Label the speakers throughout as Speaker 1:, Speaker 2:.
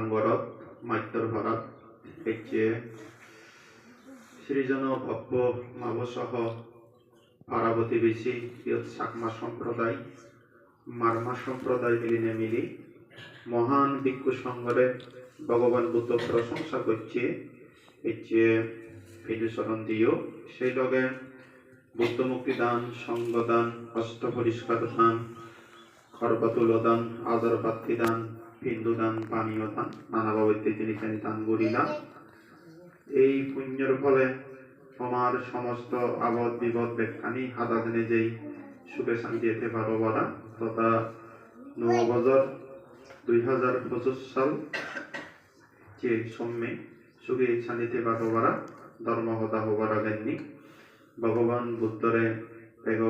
Speaker 1: ভাঙ্গরত মাত্যর ভরত হচ্ছে সৃজন ভব্য মাবসহ পাড়া প্রতিবেশী ইয়ত চাকমা সম্প্রদায়, মারমা সম্প্রদায় মিলিনে মিলি মহান ভিক্ষু সংঘরে ভগবান বুদ্ধ প্রশংসা করছে। হচ্ছে বিদুচরণ দিও সেই লগে বুদ্ধ মুক্তি দান সঙ্গ দান হস্ত পরিষ্কার দান খরপাতুল দান, আদর দান হিন্দু দান পানীয় দান নানাভাবে তিনি দান করিলা এই পুণ্যের ফলে আমার সমস্ত আবদ বিপদ বেখানি হাতা দিনে যেই সুখে শান্তি এতে পারো বলা তথা নয় বছর দুই হাজার পঁচিশ সাল যে সম্মে সুখে শান্তিতে পারো বলা ধর্ম হতা হবার আগেননি ভগবান বুদ্ধরে পেগ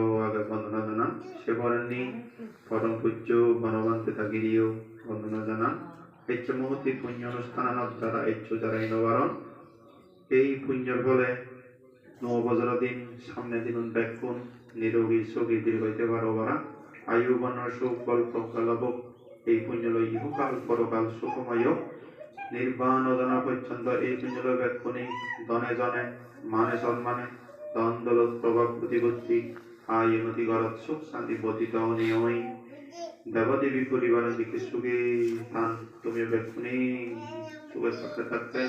Speaker 1: সে বলেননি, পরম পূজ্য বনবান্তে তাগিরিও বন্দনা জানা এচ্চ মহতি পুণ্য অনুষ্ঠানত যারা এচ্চ যারা ইনবারণ এই পুণ্যের ফলে নববজর দিন সামনে দিন ব্যাকুণ নিরোগী সুখী দীর্ঘইতে পারো বারা আয়ু বনর সুখ কল্প কলবক এই পুণ্যলয় ইহকাল, পরকাল সুখময়। নির্বাণ অজনা পর্যন্ত এই পুণ্যলয় ব্যাকুণী দনে জনে মানে সম্মানে ধন দলত, প্রভাব, প্রতিপত্তি। আয় উন্নতি গরত সুখ শান্তি বর্ধিত নিয়মই। দেবদেবী পরিবারের দিকে সুখে তান তুমি ব্যাকুণী সুখে থাকতে থাকতে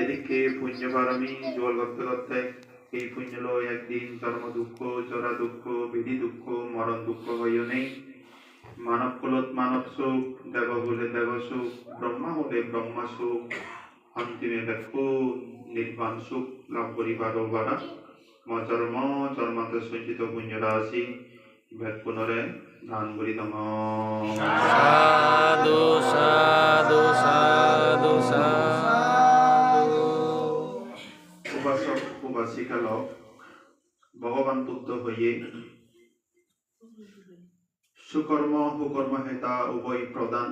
Speaker 1: এদিকে পুণ্য পারমি জল করতে করতে এই পুণ্য লয় একদিন জন্ম দুঃখ জরা দুঃখ, বিধি দুঃখ, মরণ দুঃখ হইও নেই। মানব কুলত মানব সুখ, দেব বলে দেব সুখ, ব্রহ্মা হলে ব্রহ্মা সুখ, অন্তিমে দেখো নির্বাণ সুখ, লাভ করিবার বারা মজন্ম জন্মান্ত সঞ্চিত পুণ্য রাশি ভেদ পুনরে দান করি তম
Speaker 2: সাধু সাধু সাধু
Speaker 1: উপাসক উপাসিকা লোক ভগবান হইয়ে সুকর্ম কুকর্ম হেতা উভয় প্রদান।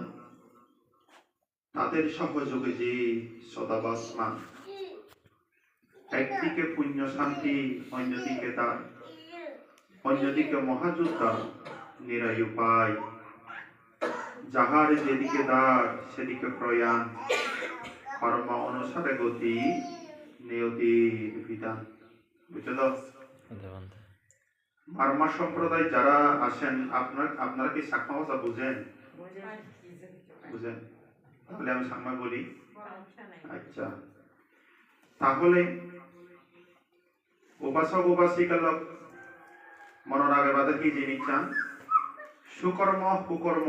Speaker 1: তাদের সহযোগে যে সদাবাসমান। একদিকে পুণ্য শান্তি অন্যদিকে তার অন্যদিকে মহাযোদ্ধা নিরায় উপায়। যাহার যেদিকে দ্বার সেদিকে প্রয়াণ। কর্ম অনুসারে গতি নিয়তির বিধান। বুঝতে তো? মারমা সম্প্রদায় যারা আসেন আপনার আপনারা কি সাকমা ভাষা বুঝেন? বুঝেন। তাহলে আমি সাকমা বলি। আচ্ছা। তাহলে উপাসক উপাসিকা লোক মনোরাগে বাদে কি জিনিস চান সুকর্ম কুকর্ম